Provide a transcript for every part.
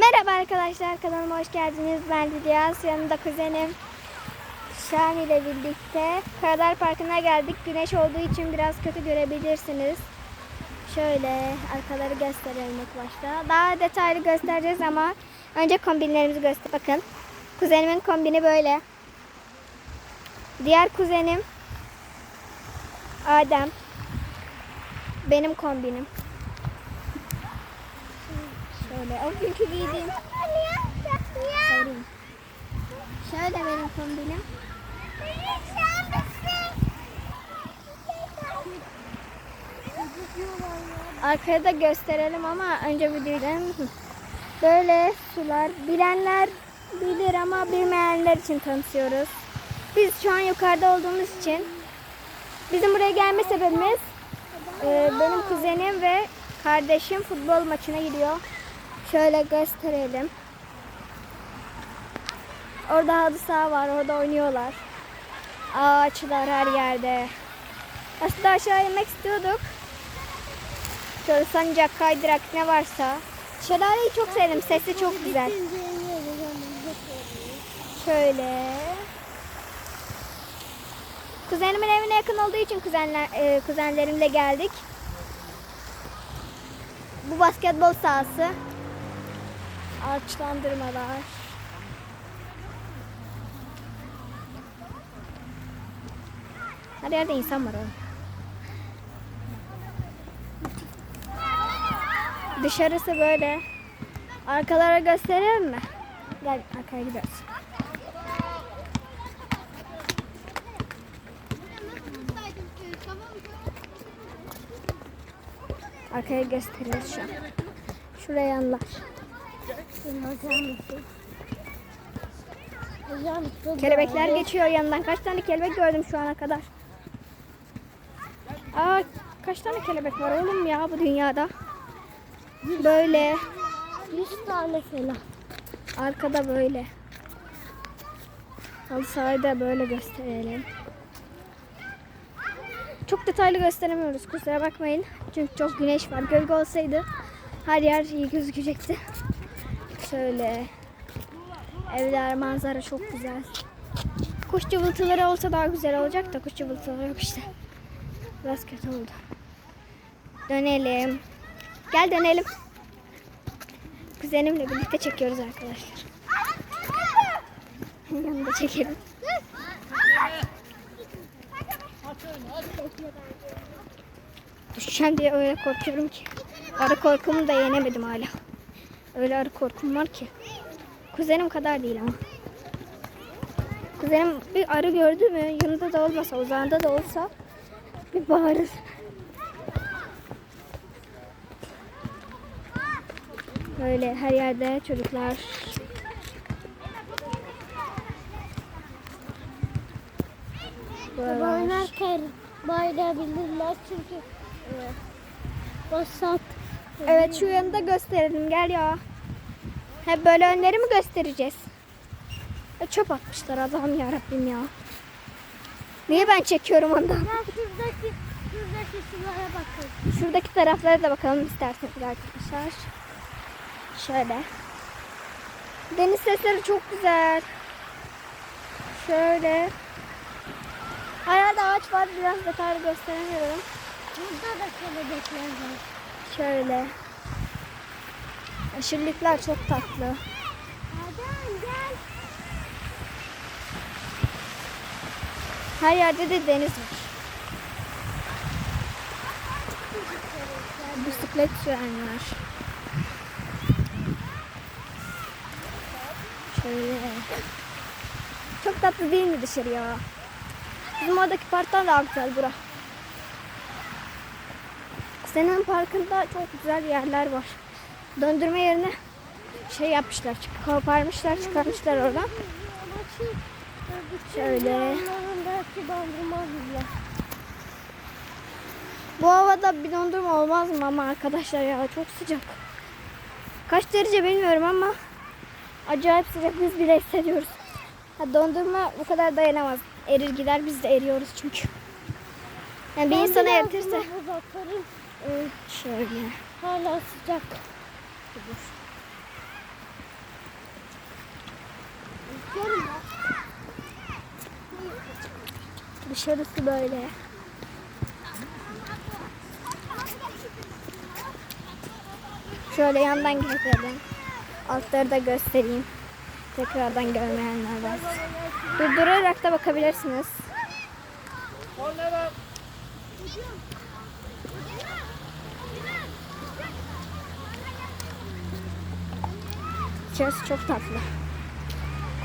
Merhaba arkadaşlar kanalıma hoş geldiniz. Ben Dilyas. Yanımda kuzenim Şan ile birlikte Karadar Parkı'na geldik. Güneş olduğu için biraz kötü görebilirsiniz. Şöyle arkaları gösterelim ilk başta. Daha detaylı göstereceğiz ama önce kombinlerimizi göster. Bakın kuzenimin kombini böyle. Diğer kuzenim Adem. Benim kombinim. Şöyle o günkü giydiğim Sarayım. Şöyle benim kombinim. Arkaya da gösterelim ama önce bir diyelim. Böyle sular bilenler bilir ama bilmeyenler için tanıtıyoruz. Biz şu an yukarıda olduğumuz için bizim buraya gelme sebebimiz e, benim kuzenim ve kardeşim futbol maçına gidiyor. Şöyle gösterelim. Orada halı saha var. Orada oynuyorlar. Ağaçlar her yerde. Aslında aşağı inmek istiyorduk. Şöyle sancak, kaydırak ne varsa. Şelaleyi çok sevdim. Sesi çok güzel. Şöyle. Kuzenimin evine yakın olduğu için kuzenler, e, kuzenlerimle geldik. Bu basketbol sahası. Ağaçlandırmalar. Her yerde insan var oğlum. Dışarısı böyle. Arkalara gösterelim mi? Gel arkaya gidiyoruz. Arkaya gösteriyoruz şu an. Şuraya yanlar. Kelebekler geçiyor yanından. Kaç tane kelebek gördüm şu ana kadar. Aa, kaç tane kelebek var oğlum ya bu dünyada? Böyle. 100 tane falan. Arkada böyle. Halı sahayı da böyle gösterelim. Çok detaylı gösteremiyoruz kusura bakmayın. Çünkü çok güneş var. Gölge olsaydı her yer iyi gözükecekti. Şöyle. Evler manzara çok güzel. Kuş cıvıltıları olsa daha güzel olacak da kuş cıvıltıları yok işte. Biraz kötü oldu. Dönelim. Gel dönelim. Kuzenimle birlikte çekiyoruz arkadaşlar. Yanında çekelim. Düşeceğim diye öyle korkuyorum ki. Arı korkumu da yenemedim hala. Öyle arı korkum var ki. Kuzenim kadar değil ama. Kuzenim bir arı gördü mü yanında da olmasa uzağında da olsa bir bağırır. Böyle her yerde çocuklar. Oynarken bağırabilirler çünkü e, basat. Evet şu yanı da gösterelim gel ya. Hep böyle önleri mi göstereceğiz? Ya çöp atmışlar Allah'ım ya Rabbim ya. Niye ben çekiyorum ondan? Ya şuradaki, şuradaki sulara bakın. Şuradaki taraflara da bakalım isterseniz arkadaşlar. Şöyle. Deniz sesleri çok güzel. Şöyle. Herhalde ağaç var biraz detaylı gösteremiyorum. Burada da kelebekler var. Şöyle. Yeşillikler çok tatlı. Her yerde de deniz var. Bisiklet sürenler. Şöyle. Çok tatlı değil mi dışarı ya? Bizim oradaki parktan daha güzel bura. Senin parkında çok güzel yerler var. Döndürme yerine şey yapmışlar, koparmışlar, çıkarmışlar oradan. Şöyle. Bu havada bir dondurma olmaz mı ama arkadaşlar ya çok sıcak. Kaç derece bilmiyorum ama acayip sıcak biz bile hissediyoruz. Ha, dondurma bu kadar dayanamaz. Erir gider biz de eriyoruz çünkü. Yani bir Ben insanı eritirse. Atarım. Şöyle. Hala sıcak. Mü? Dışarısı böyle. Şöyle yandan gezelim. Altları da göstereyim. Tekrardan görmeyenler var. Durdurarak da bakabilirsiniz. İçerisi çok tatlı.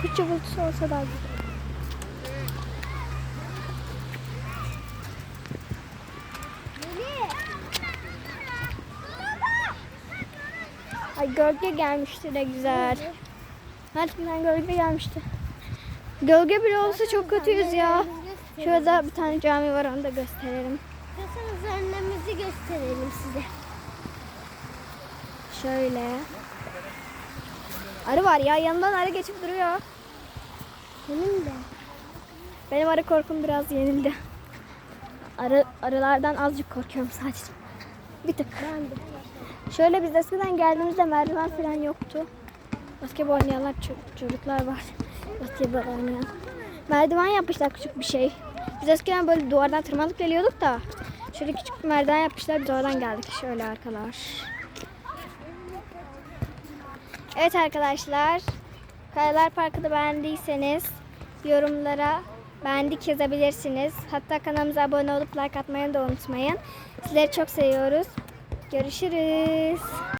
Kuş cıvıltısı olsa daha güzel. Ay gölge gelmişti de güzel. Harbiden gölge gelmişti. Gölge bile olsa çok kötüyüz ya. Şurada bir tane cami var onu da gösterelim. İstiyorsanız önlemimizi gösterelim size. Şöyle. Arı var ya yanından arı geçip duruyor. Benim de. Benim arı korkum biraz yenildi. Arı, arılardan azıcık korkuyorum sadece. Bir tık. Ben de. Şöyle biz eskiden geldiğimizde merdiven falan yoktu. Basketbol oynayanlar ço- çocuklar var. Basketbol oynayan. Merdiven yapmışlar küçük bir şey. Biz eskiden böyle duvardan tırmanıp geliyorduk da. Şöyle küçük bir merdiven yapmışlar biz oradan geldik. Şöyle arkalar. Evet arkadaşlar. Kayalar Parkı'nı beğendiyseniz yorumlara beğendik yazabilirsiniz. Hatta kanalımıza abone olup like atmayı da unutmayın. Sizleri çok seviyoruz. Görüşürüz.